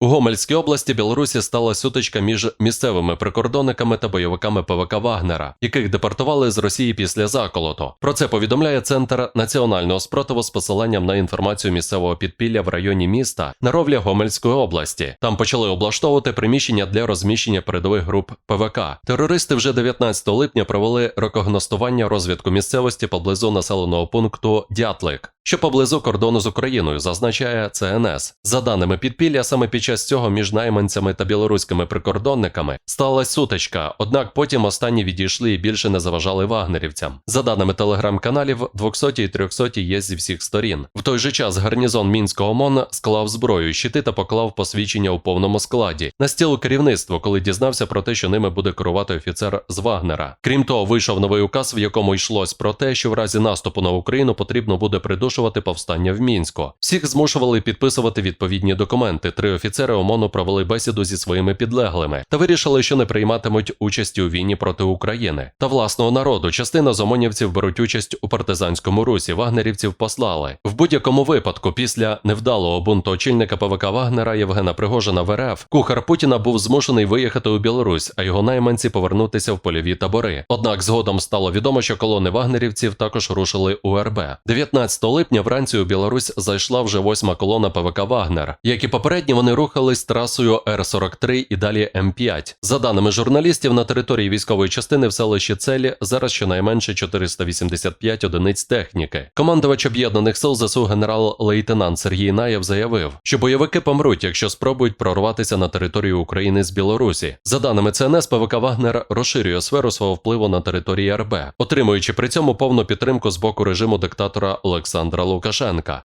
У Гомельській області Білорусі стала сутичка між місцевими прикордонниками та бойовиками ПВК Вагнера, яких депортували з Росії після заколоту. Про це повідомляє Центр національного спротиву з посиланням на інформацію місцевого підпілля в районі міста Наровля Гомельської області. Там почали облаштовувати приміщення для розміщення передових груп ПВК. Терористи вже 19 липня провели рекогностування розвідку місцевості поблизу населеного пункту Дятлик. Що поблизу кордону з Україною зазначає ЦНС. За даними підпілля, саме під час цього між найманцями та білоруськими прикордонниками сталася сутичка, однак потім останні відійшли і більше не заважали вагнерівцям. За даними телеграм-каналів, 200 і 300 є зі всіх сторін. В той же час гарнізон мінського МОН склав зброю, щити та поклав посвідчення у повному складі. На стіл керівництво, коли дізнався про те, що ними буде керувати офіцер з Вагнера. Крім того, вийшов новий указ, в якому йшлось про те, що в разі наступу на Україну потрібно буде придушувати повстання в Мінську. Всіх змушували підписувати відповідні документи. Три офіцери ОМОНу провели бесіду зі своїми підлеглими та вирішили, що не прийматимуть участі у війні проти України та власного народу. Частина з омонівців беруть участь у партизанському русі. Вагнерівців послали в будь-якому випадку. Після невдалого бунту очільника ПВК Вагнера Євгена Пригожина в РФ кухар Путіна був змушений виїхати у Білорусь, а його найманці повернутися в польові табори. Однак згодом стало відомо, що колони вагнерівців також рушили у РБ. 19 липня вранці у Білорусь зайшла вже восьма колона ПВК Вагнер. Як і попередні, вони рухались трасою Р-43 і далі М5. За даними журналістів, на території військової частини в селищі Целі зараз щонайменше 485 одиниць техніки. Командувач об'єднаних сил ЗСУ генерал-лейтенант Сергій Наєв заявив, що бойовики помруть, якщо спробують прорватися на територію України з Білорусі. За даними ЦНС, ПВК Вагнер розширює сферу свого впливу на території РБ, отримуючи при цьому повну підтримку з боку режиму диктатора Олександра Лукашенка.